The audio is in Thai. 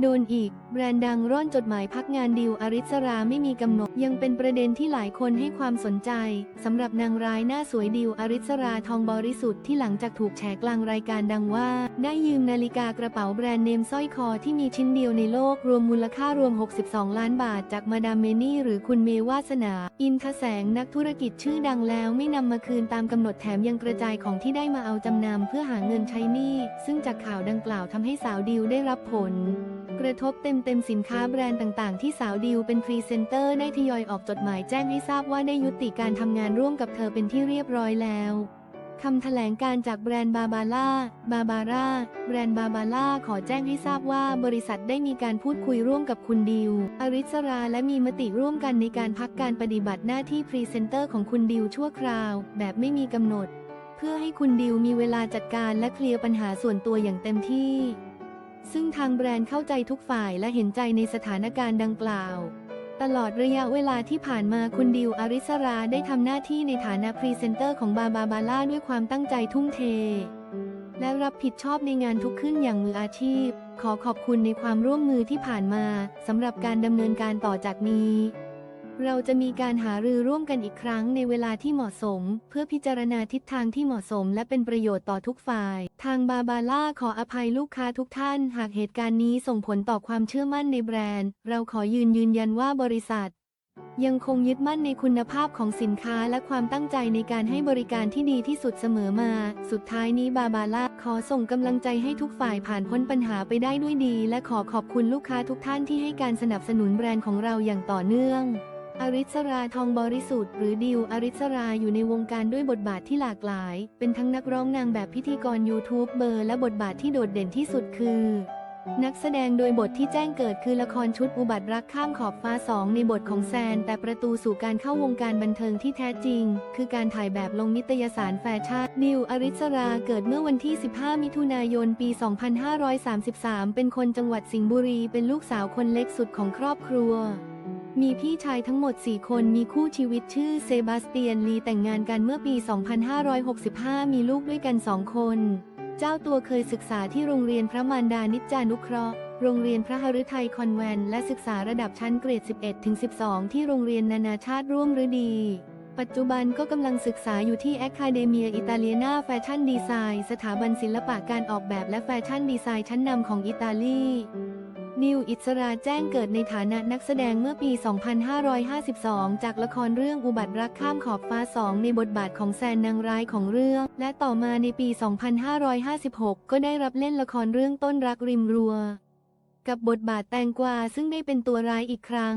โดนอีก แบรนด์ดังร่อนจดหมายพักงานดิวอริสราไม่มีกำหนด ยังเป็นประเด็นที่หลายคนให้ความสนใจสำหรับนางร้ายหน้าสวยดิวอริสราทองบริสุทธิ์ที่หลังจากถูกแฉกลางรายการดังว่า ได้ยืมนาฬิกากระเป๋าแบรนด์เนมสร้อยคอที่มีชิ้นเดียวในโลกรวมมูลค่ารวม 62 ล้านบาทจากมาดามเมนี่หรือคุณเมวาสนา อินทแสงนักธุรกิจชื่อดังแล้วไม่นำมาคืนตามกำหนดแถมยังกระจายของที่ได้มาเอาจำนำเพื่อหาเงินใช้หนี้ซึ่งจากข่าวดังกล่าวทำให้สาวดิวได้รับผล กระทบเต็มๆสินค้าแบรนด์ต่างๆ ที่สาวดิวเป็นพรีเซนเตอร์ได้ทยอยออกจดหมายแจ้งให้ทราบว่าได้ยุติการทำงานร่วมกับเธอเป็นที่เรียบร้อยแล้วคำแถลงการจากแบรนด์บาบาร่า บาบาร่า แบรนด์บาบาร่าขอแจ้งให้ทราบว่าบริษัทได้มีการพูดคุยร่วมกับคุณดิว อริสราและมีมติร่วมกันในการพักการปฏิบัติหน้าที่พรีเซนเตอร์ของคุณดิวชั่วคราว แบบไม่มีกำหนด เพื่อให้คุณดิวมีเวลาจัดการและเคลียร์ปัญหาส่วนตัวอย่างเต็มที่ ซึ่งทางแบรนด์เข้าใจทุกฝ่ายและเห็นใจในสถานการณ์ดังกล่าว ตลอดระยะเวลาที่ผ่านมาคุณดิวอริสราได้ทำหน้าที่ในฐานะพรีเซนเตอร์ของบาบาบาร่าด้วยความตั้งใจทุ่มเท และรับผิดชอบในงานทุกขึ้นอย่างมืออาชีพ ขอขอบคุณในความร่วมมือที่ผ่านมาสำหรับการดำเนินการต่อจากนี้ เราจะมีการหารือร่วมกันอีกครั้งในเวลาที่เหมาะสม เพื่อพิจารณาทิศทางที่เหมาะสมและเป็นประโยชน์ต่อทุกฝ่าย ทางบาบาร่าขออภัยลูกค้าทุกท่าน หากเหตุการณ์นี้ส่งผลต่อความเชื่อมั่นในแบรนด์ เราขอยืนยืนยันว่าบริษัท ยังคงยึดมั่นในคุณภาพของสินค้าและความตั้งใจในการให้บริการที่ดีที่สุดเสมอมา สุดท้ายนี้บาบาร่าขอส่งกำลังใจให้ทุกฝ่ายผ่านพ้นปัญหาไปได้ด้วยดี และขอขอบคุณลูกค้าทุกท่านที่ให้การสนับสนุนแบรนด์ของเราอย่างต่อเนื่อง อริสราทองบริสุทธิ์หรือดิวอริสราอยู่ในวงการด้วยบทบาทที่หลากหลาย เป็นทั้งนักร้องนางแบบพิธีกรยูทูบเบอร์และบทบาทที่โดดเด่นที่สุดคือ นักแสดงโดยบทที่แจ้งเกิดคือละครชุดอุบัติรักข้ามขอบฟ้าสองในบทของแซน แต่ประตูสู่การเข้าวงการบันเทิงที่แท้จริง คือการถ่ายแบบลงนิตยสารแฟชั่นนิวอริสราเกิดเมื่อวันที่ 15 มิถุนายน ปี 2533 เป็นคนจังหวัดสิงห์บุรี เป็นลูกสาวคนเล็กสุดของครอบครัว มีพี่ชายทั้งหมด 4 คนมีคู่ชีวิตชื่อเซบาสเตียนลีแต่งงานกันเมื่อปี 2565 มีลูกด้วยกัน 2 คน เจ้าตัวเคยศึกษาที่โรงเรียนพระมารดานิจจานุเคราะห์ โรงเรียนพระหฤทัยคอนแวนต์และศึกษาระดับชั้นเกรด 11-12 ที่โรงเรียนนานาชาติร่วมฤดี ปัจจุบันก็กำลังศึกษาอยู่ที่ Accademia Italiana Fashion Design สถาบันศิลปะการออกแบบและแฟชั่นดีไซน์ชั้นนำของอิตาลี นิวอิสราแจ้งเกิดในฐานะนักแสดงเมื่อปี 2552 จากละครเรื่องอุบัติรักข้ามขอบฟ้าสองในบทบาทของแซนนางร้ายของเรื่อง และต่อมาในปี 2556 ก็ได้รับเล่นละครเรื่องต้นรักริมรัว กับบทบาทแตงกวาซึ่งได้เป็นตัวร้ายอีกครั้ง